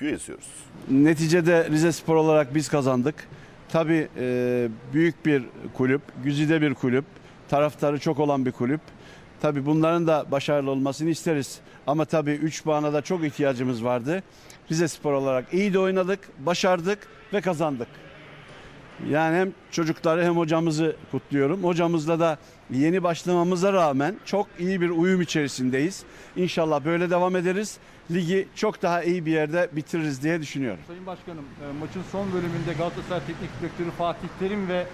yazıyoruz. Neticede Rize Spor olarak biz kazandık. Tabii e, büyük bir kulüp, güzide bir kulüp, taraftarı çok olan bir kulüp. Tabii bunların da başarılı olmasını isteriz. Ama tabii 3 puana da çok ihtiyacımız vardı. Rize Spor olarak iyi de oynadık, başardık ve kazandık. Yani hem çocukları hem hocamızı kutluyorum. Hocamızla da yeni başlamamıza rağmen çok iyi bir uyum içerisindeyiz. İnşallah böyle devam ederiz. Ligi çok daha iyi bir yerde bitiririz diye düşünüyorum. Sayın Başkanım, e, maçın son bölümünde Galatasaray Teknik Direktörü Fatih Terim ve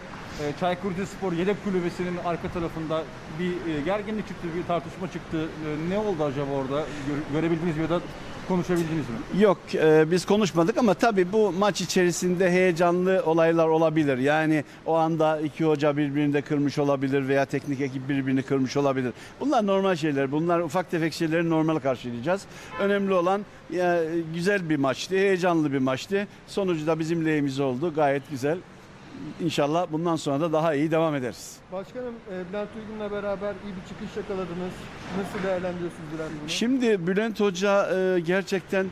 Çaykur Rizespor yedek kulübesinin arka tarafında bir e, gerginlik çıktı, bir tartışma çıktı. E, Ne oldu acaba orada? Gör- Görebildiniz mi ya da konuşabildiniz mi? Yok e, biz konuşmadık ama tabii bu maç içerisinde heyecanlı olaylar olabilir. Yani o anda iki hoca birbirini de kırmış olabilir veya teknik ekip birbirini kırmış olabilir. Bunlar normal şeyler. Bunlar ufak tefek şeyleri normal karşılayacağız. Önemli olan güzel bir maçtı, heyecanlı bir maçtı. Sonucu da bizim lehimize oldu. Gayet güzel. İnşallah bundan sonra da daha iyi devam ederiz. Başkanım e, Bülent Uygun'la beraber iyi bir çıkış yakaladınız. Nasıl değerlendiriyorsunuz Bülent bunu? Şimdi Bülent Hoca e, gerçekten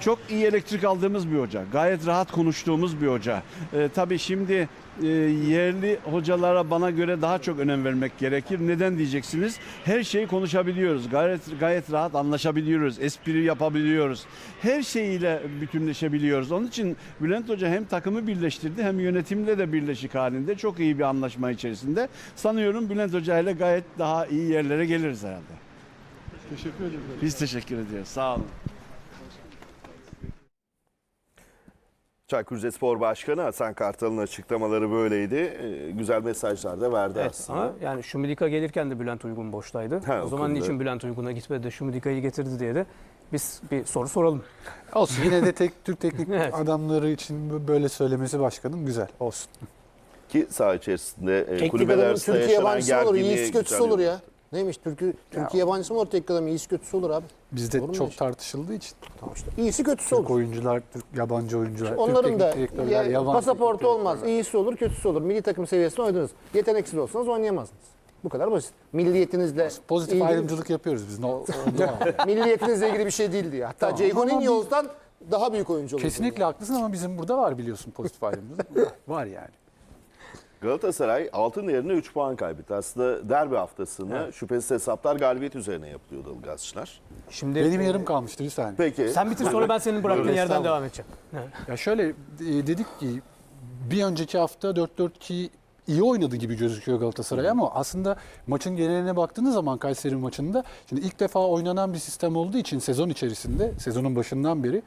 çok iyi elektrik aldığımız bir hoca. Gayet rahat konuştuğumuz bir hoca. E, tabii şimdi e, yerli hocalara bana göre daha çok önem vermek gerekir. Neden diyeceksiniz? Her şeyi konuşabiliyoruz. Gayet gayet rahat anlaşabiliyoruz. Espri yapabiliyoruz. Her şeyiyle bütünleşebiliyoruz. Onun için Bülent Hoca hem takımı birleştirdi hem yönetimle de birleşik halinde çok iyi bir anlaşma içerisinde. Sanıyorum Bülent Hoca ile gayet daha iyi yerlere geliriz herhalde. Teşekkür ederim. Biz teşekkür ediyoruz. Sağ olun. Çaykur Rizespor Başkanı Hasan Kartal'ın açıklamaları böyleydi. Ee, güzel mesajlar da verdi Evet aslında. ama yani Şumidika gelirken de Bülent Uygun boştaydı. Ha, o o zaman niçin Bülent Uygun'a gitmedi de Şumidika'yı getirdi diye de biz bir soru soralım. Olsun yine de tek Türk teknik Evet. adamları için böyle söylemesi başkanın güzel olsun. Ki saha içerisinde e, Teknik kulübeler Türkiye yaşanan yabancısı mı olur? İyisi kötüsü olur ya. Neymiş? Türkiye, Türkiye yabancısı mı olur teknik adam? İyisi kötüsü olur abi. Bizde Olur mu çok tartışıldığı için Tamam işte. İyisi kötüsü Türk olur. oyuncular, Türk yabancı oyuncular, Türk Onların da ya, yabancı pasaportu olmaz. İyisi olur, kötüsü olur. Milli takım seviyesinde oynadınız. Yeteneksiz olsanız oynayamazdınız. Bu kadar basit. Milliyetinizle Pozitif ilgili- ayrımcılık yapıyoruz biz. No. Milliyetinizle ilgili bir şey değildi ya. Hatta Tamam. Ceyhun olsan daha büyük oyuncu olurdun. Kesinlikle haklısın ama bizim burada var biliyorsun pozitif ayrımcılık. var yani. Galatasaray altın yerine 3 puan kaybetti. Aslında derbi haftasını şüphesiz hesaplar galibiyet üzerine yapılıyordu Ilgazçılar. Şimdi Benim e, yarım kalmıştı bir saniye. Peki. Sen bitir sonra ben senin bıraktığın yerden devam edeceğim. Evet. Ya şöyle e, dedik ki bir önceki hafta 4-4-2 iyi oynadı gibi gözüküyor Galatasaray ama aslında maçın geneline baktığınız zaman Kayseri maçında şimdi ilk defa oynanan bir sistem olduğu için sezon içerisinde sezonun başından beri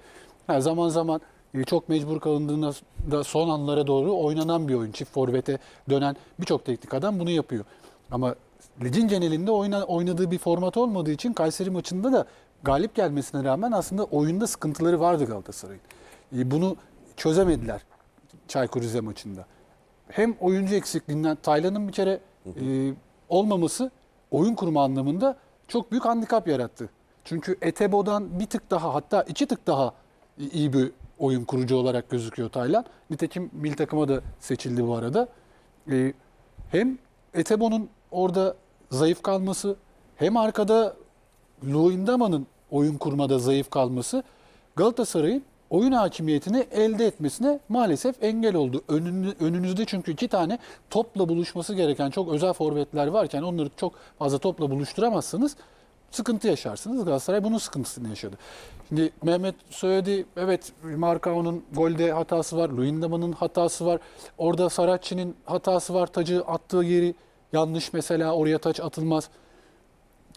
her zaman zaman çok mecbur kalındığında da son anlara doğru oynanan bir oyun. Çift forvete dönen birçok teknik adam bunu yapıyor. Ama ligin genelinde oyna, oynadığı bir format olmadığı için Kayseri maçında da galip gelmesine rağmen aslında oyunda sıkıntıları vardı Galatasaray'ın. E, Bunu çözemediler Çaykur Rize maçında. Hem oyuncu eksikliğinden Taylan'ın bir kere e, olmaması oyun kurma anlamında çok büyük handikap yarattı. Çünkü Etebo'dan bir tık daha hatta iki tık daha iyi bir oyun kurucu olarak gözüküyor Taylan. Nitekim milli takıma da seçildi bu arada. E, hem Etebo'nun orada zayıf kalması hem arkada Luindama'nın oyun kurmada zayıf kalması Galatasaray'ın oyun hakimiyetini elde etmesine maalesef engel oldu. Önünü- önünüzde çünkü iki tane topla buluşması gereken çok özel forvetler varken onları çok fazla topla buluşturamazsanız sıkıntı yaşarsınız. Galatasaray bunun sıkıntısını yaşadı. Şimdi Mehmet söyledi evet Markao'nun golde hatası var. Luyendama'nın hatası var. Orada Saratçı'nın hatası var. Tacı attığı yeri yanlış mesela oraya taç atılmaz.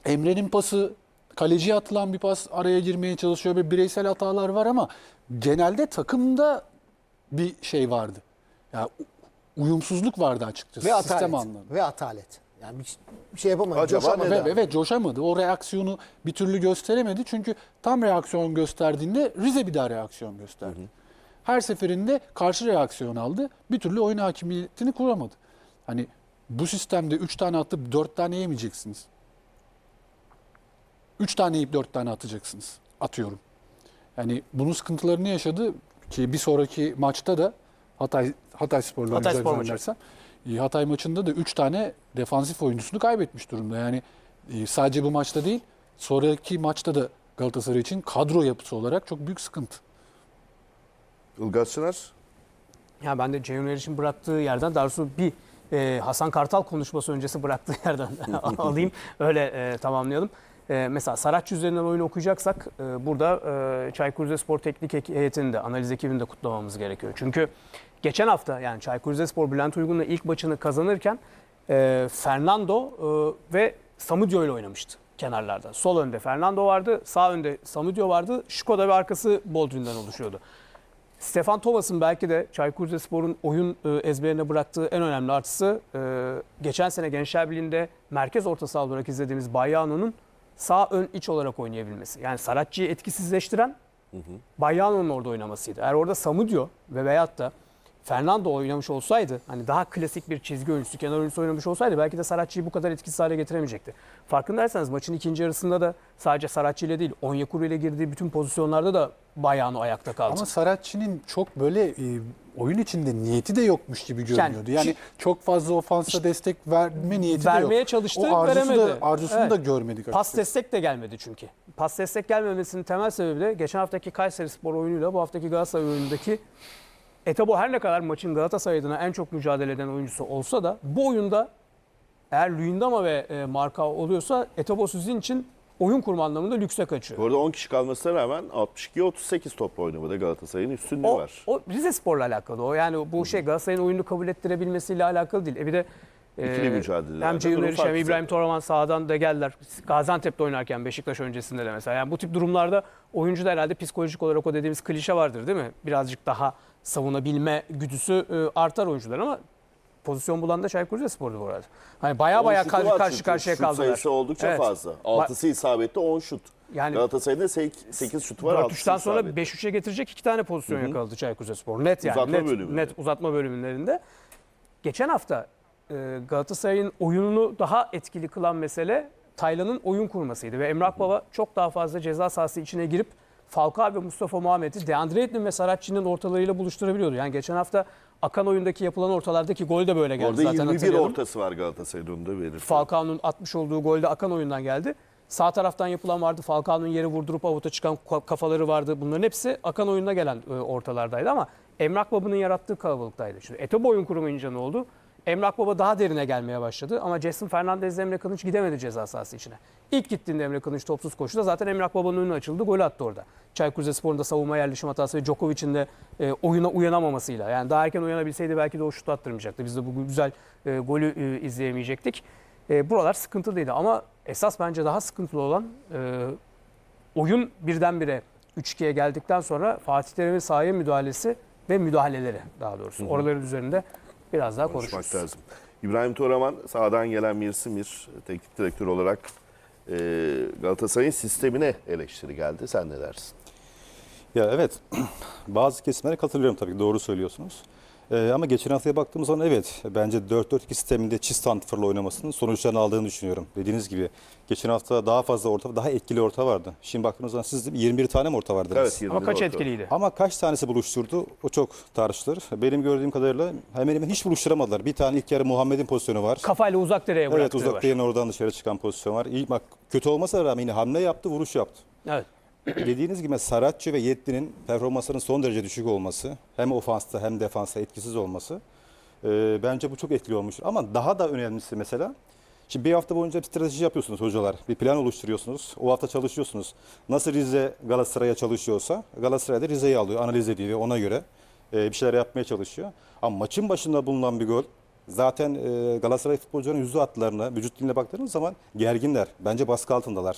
Emre'nin pası kaleciye atılan bir pas araya girmeye çalışıyor ve bireysel hatalar var ama genelde takımda bir şey vardı. Ya u- uyumsuzluk vardı açıkçası Ve sistem atalet. anlamında. Ve atalet. Yani bir, bir şey yapamadı. Acaba coşamadı. neden? Ve, evet coşamadı. O reaksiyonu bir türlü gösteremedi. Çünkü tam reaksiyon gösterdiğinde Rize bir daha reaksiyon gösterdi. Her seferinde karşı reaksiyon aldı. Bir türlü oyun hakimiyetini kuramadı. Hani bu sistemde 3 tane atıp 4 tane yemeyeceksiniz. 3 tane yiyip 4 tane atacaksınız. Atıyorum. Yani bunun sıkıntılarını yaşadı ki bir sonraki maçta da Hatay Hatay Spor'la Hatay Spor maçı. E, Hatay maçında da 3 tane defansif oyuncusunu kaybetmiş durumda. Yani e, sadece bu maçta değil, sonraki maçta da Galatasaray için kadro yapısı olarak çok büyük sıkıntı. Ilgaz Çınar. Ya ben de Ceyhun Eriş'in bıraktığı yerden daha doğrusu bir e, Hasan Kartal konuşması öncesi bıraktığı yerden alayım. Öyle e, tamamlayalım. E, mesela Saratçı üzerinden oyunu okuyacaksak e, burada e, Çaykur Rizespor Teknik Ek- Heyeti'ni de analiz ekibini de kutlamamız gerekiyor. Çünkü geçen hafta yani Çaykur Rizespor Bülent Uygun'la ilk maçını kazanırken e, Fernando e, ve Samudio ile oynamıştı kenarlarda. Sol önde Fernando vardı, sağ önde Samudio vardı. Şikoda ve arkası Boldrin'den oluşuyordu. Stefan Tovas'ın belki de Çaykur Rizespor'un oyun e, ezberine bıraktığı en önemli artısı e, geçen sene Gençler Birliği'nde merkez orta saha olarak izlediğimiz Bayano'nun sağ ön iç olarak oynayabilmesi. Yani Saratçı'yı etkisizleştiren Bayano'nun orada oynamasıydı. Eğer orada Samudio ve veyahut da Fernando oynamış olsaydı hani daha klasik bir çizgi oyuncusu, kenar oyuncusu oynamış olsaydı belki de Saratçı'yı bu kadar etkisiz hale getiremeyecekti. Farkındaysanız maçın ikinci yarısında da sadece Saratçı ile değil Onyekuru ile girdiği bütün pozisyonlarda da Bayano ayakta kaldı. Ama Saratçı'nın çok böyle e, oyun içinde niyeti de yokmuş gibi görünüyordu. Yani, şi- çok fazla ofansa destek verme niyeti de yok. Vermeye çalıştı, o arzusu veremedi. Da, arzusunu Evet. da görmedik Pas açıkçası. destek de gelmedi çünkü. Pas destek gelmemesinin temel sebebi de geçen haftaki Kayseri Spor oyunuyla bu haftaki Galatasaray oyunundaki Etebo her ne kadar maçın Galatasaray adına en çok mücadele eden oyuncusu olsa da bu oyunda eğer Luyendama ve e, Marka oluyorsa Etebo sizin için oyun kurma anlamında lükse kaçıyor. Bu arada 10 kişi kalmasına rağmen 62-38 topla oynamada Galatasaray'ın üstünlüğü O, var. o Rize Spor'la alakalı. O yani bu şey Galatasaray'ın oyunu kabul ettirebilmesiyle alakalı değil. E bir de İkili mücadelelerde Hem Ceyhun Eriş hem İbrahim. Toraman sağdan da geldiler. Gaziantep'te oynarken Beşiktaş öncesinde de mesela. Yani bu tip durumlarda oyuncu da herhalde psikolojik olarak o dediğimiz klişe vardır değil mi? Birazcık daha savunabilme güdüsü e, artar oyuncular ama pozisyon bulan da Çaykur Rizespor'du bu arada. Hani baya baya şutu karşı, karşı karşıya Şut kaldılar. sayısı oldukça Evet. fazla. 6'sı isabetli 10 şut. Yani Galatasaray'da 8 şut var 6'sı 4-3'ten sonra isabetli. 5-3'e getirecek iki tane pozisyon yakaladı Çaykur Rizespor. Net yani. Uzatma net, bölümünde. net uzatma bölümlerinde. Geçen hafta e, Galatasaray'ın oyununu daha etkili kılan mesele Taylan'ın oyun kurmasıydı. Ve Emrah Baba çok daha fazla ceza sahası içine girip Falcao ve Mustafa Muhammed'i Deandre Ayton ve Saratçı'nın ortalarıyla buluşturabiliyordu. Yani geçen hafta akan oyundaki yapılan ortalardaki gol de böyle geldi Orada zaten 21 hatırlayalım. ortası var Galatasaray'ın da verir. Falcao'nun atmış olduğu golde akan oyundan geldi. Sağ taraftan yapılan vardı. Falcao'nun yere vurdurup avuta çıkan ka- kafaları vardı. Bunların hepsi akan oyunda gelen e, ortalardaydı ama Emrah Baba'nın yarattığı kalabalıktaydı. Şimdi Etobo oyun kurumayınca ne oldu? Emrah Baba daha derine gelmeye başladı ama Jason Fernandez ile Emre Kılıç gidemedi ceza sahası içine. İlk gittiğinde Emre Kılıç topsuz koşuda zaten Emrah Baba'nın önü açıldı. Gol attı orada. Çaykur Rizespor'un da savunma yerleşim hatası ve Djokovic'in de e, oyuna uyanamamasıyla. Yani daha erken uyanabilseydi belki de o şutu attırmayacaktı. Biz de bu güzel e, golü e, izleyemeyecektik. E, buralar sıkıntılıydı ama esas bence daha sıkıntılı olan e, oyun birdenbire 3-2'ye geldikten sonra Fatih Terim'in sahaya müdahalesi ve müdahaleleri daha doğrusu. Oraların üzerinde biraz daha konuşmak konuşuruz. lazım. İbrahim Toraman sağdan gelen Mirsi Mir teknik direktör olarak e, Galatasaray'ın sistemine eleştiri geldi. Sen ne dersin? Ya evet, bazı kesimlere katılıyorum tabii ki, doğru söylüyorsunuz. Ee, ama geçen haftaya baktığımız zaman evet, bence 4-4-2 sisteminde çift santrforla oynamasının sonuçlarını aldığını düşünüyorum. Dediğiniz gibi geçen hafta daha fazla orta, daha etkili orta vardı. Şimdi baktığımız zaman siz de 21 tane mi orta vardı? Evet, 20 Ama kaç orta. etkiliydi? Ama kaç tanesi buluşturdu o çok tartışılır. Benim gördüğüm kadarıyla hemen hemen hiç buluşturamadılar. Bir tane ilk yarı Muhammed'in pozisyonu var. Kafayla uzak direğe Evet bıraktığı uzak var. değerin oradan dışarı çıkan pozisyon var. İyi bak kötü olmasa rağmen yine hamle yaptı, vuruş yaptı. Evet. Dediğiniz gibi Saratçı ve Yetti'nin performanslarının son derece düşük olması, hem ofansta hem defansta etkisiz olması e, bence bu çok etkili olmuş. Ama daha da önemlisi mesela, şimdi bir hafta boyunca bir strateji yapıyorsunuz hocalar, bir plan oluşturuyorsunuz, o hafta çalışıyorsunuz. Nasıl Rize Galatasaray'a çalışıyorsa Galatasaray da Rize'yi alıyor, analiz ediyor ve ona göre e, bir şeyler yapmaya çalışıyor. Ama maçın başında bulunan bir gol, zaten e, Galatasaray futbolcularının yüzü hatlarına, vücut diline baktığınız zaman gerginler. Bence baskı altındalar.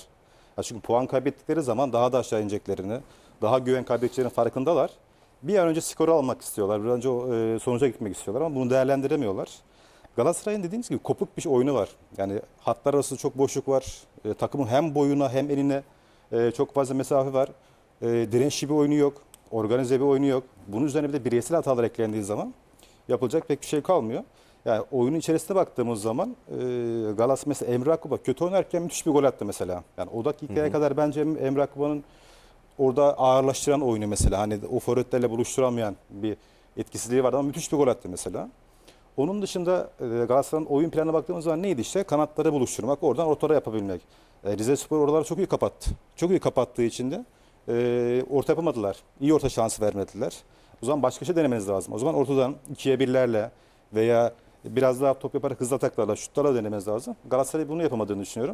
Ya çünkü puan kaybettikleri zaman daha da aşağı ineceklerini, daha güven kaybedeceklerinin farkındalar. Bir an önce skoru almak istiyorlar. Bir an önce e, sonuca gitmek istiyorlar ama bunu değerlendiremiyorlar. Galatasaray'ın dediğiniz gibi kopuk bir oyunu var. Yani hatlar arası çok boşluk var. E, takımın hem boyuna hem eline e, çok fazla mesafe var. E, dirençli bir oyunu yok. Organize bir oyunu yok. Bunun üzerine bir de bireysel hatalar eklendiği zaman yapılacak pek bir şey kalmıyor. Yani oyunun içerisine baktığımız zaman e, Galatasaray mesela Emre Akbaba kötü oynarken müthiş bir gol attı mesela. Yani o dakikaya kadar bence Emre Akbaba'nın orada ağırlaştıran oyunu mesela hani o forvetlerle buluşturamayan bir etkisizliği vardı ama müthiş bir gol attı mesela. Onun dışında e, Galatasaray'ın oyun planına baktığımız zaman neydi işte? Kanatları buluşturmak, oradan ortalara yapabilmek. E, Rize Spor oraları çok iyi kapattı. Çok iyi kapattığı için de e, orta yapamadılar. İyi orta şansı vermediler. O zaman başka şey denemeniz lazım. O zaman ortadan ikiye birlerle veya biraz daha top yaparak hızlı ataklarla, şutlarla denemeniz lazım. Galatasaray bunu yapamadığını düşünüyorum.